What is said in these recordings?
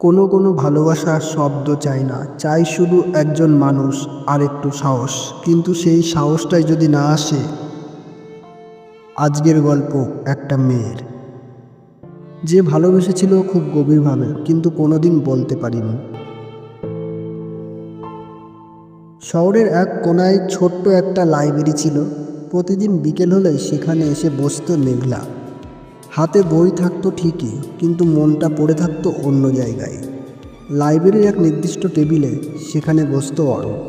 কোনো কোনো ভালোবাসার শব্দ চাই না। চাই শুধু একজন মানুষ আর একটু সাহস। কিন্তু সেই সাহসটাই যদি না আসে, আজকের গল্প একটা মেয়ের। যে ভালোবেসেছিল খুব গভীরভাবে, কিন্তু কোনোদিন বলতে পারিনি। শহরের এক কোনায় ছোট্ট একটা লাইব্রেরি ছিল। প্রতিদিন বিকেল হলে সেখানে এসে বসতো মেঘলা। হাতে বই থাকতো ঠিকই, কিন্তু মনটা পড়ে থাকতো অন্য জায়গায়। লাইব্রেরির এক নির্দিষ্ট টেবিলে সেখানে বসতো অরূপ।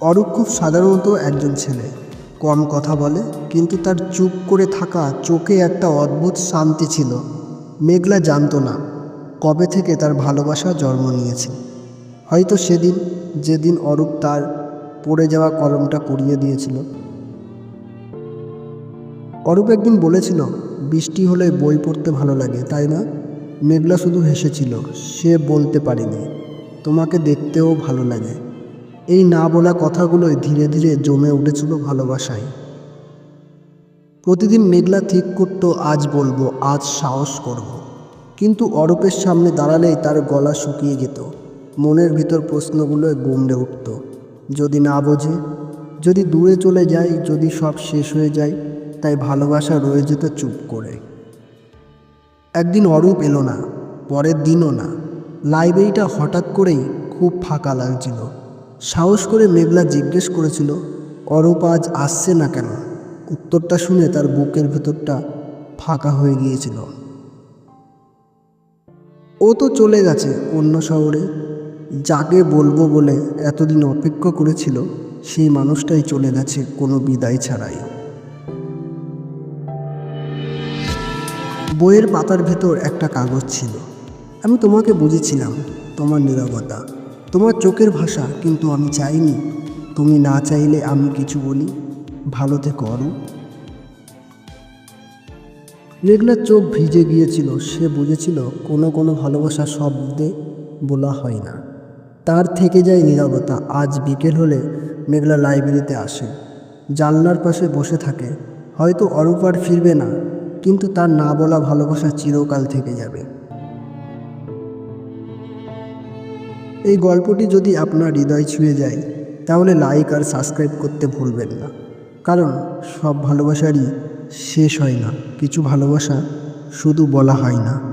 অরূপ খুব সাধারণত একজন ছেলে। কম কথা বলে, কিন্তু তার চুপ করে থাকা চোখে একটা অদ্ভুত শান্তি ছিল। মেঘলা জানতো না কবে থেকে তার ভালোবাসা জন্ম নিয়েছে। হয়তো সেদিন, যেদিন অরূপ তার পড়ে যাওয়া কলমটা কুড়িয়ে দিয়েছিল। অরূপ একদিন বলেছিল, বৃষ্টি হলে বই পড়তে ভালো লাগে, তাই না? মেঘলা শুধু হেসেছিল, সে বলতে পারেনি, তোমাকে দেখতেও ভালো লাগে। এই না বলা কথাগুলোই ধীরে ধীরে জমে উঠেছিল ভালোবাসায়। প্রতিদিন মেঘলা ঠিক করতো, আজ বলব, আজ সাহস করব। কিন্তু অরূপের সামনে দাঁড়ালেই তার গলা শুকিয়ে যেত, মনের ভিতর প্রশ্নগুলোয় গুমড়ে উঠত, যদি না বোঝে, যদি দূরে চলে যায় যদি সব শেষ হয়ে যায় তাই ভালোবাসা রয়ে যেত চুপ করে। একদিন অরূপ এলো না, পরের দিনও না। লাইব্রেরিটা হঠাৎ করেই খুব ফাঁকা লাগছিল। সাহস করে মেঘলা জিজ্ঞেস করেছিল, অরূপ আজ আসছে না কেন? উত্তরটা শুনে তার বুকের ভেতরটা ফাঁকা হয়ে গিয়েছিল। ও তো চলে গেছে অন্য শহরে। যাকে বলব বলে এতদিন অপেক্ষা করেছিল, সেই মানুষটাই চলে গেছে কোনো বিদায় ছাড়াই। বইয়ের পাতার ভেতর একটা কাগজ ছিল। আমি তোমাকে বুঝেছিলাম, তোমার নিরবতা, তোমার চোখের ভাষা কিন্তু আমি চাইনি। তুমি না চাইলে আমি কিছু বলি ভালোতে করো মেঘলার চোখ ভিজে গিয়েছিল, সে বুঝেছিল কোনো কোনো ভালোবাসা শব্দে বলা হয় না। তার থেকে যায় নীরবতা, আজ বিকেল হলে মেঘলা লাইব্রেরিতে আসে। জানলার পাশে বসে থাকে, হয়তো অরূপ আর ফিরবে না। কিন্তু তার না বলা ভালোবাসা চিরকাল থেকে যাবে। এই গল্পটি যদি আপনার হৃদয় ছুঁয়ে যায়, তাহলে লাইক আর সাবস্ক্রাইব করতে ভুলবেন না। কারণ সব ভালোবাসারই শেষ হয় না, কিছু ভালোবাসা শুধু বলা হয় না।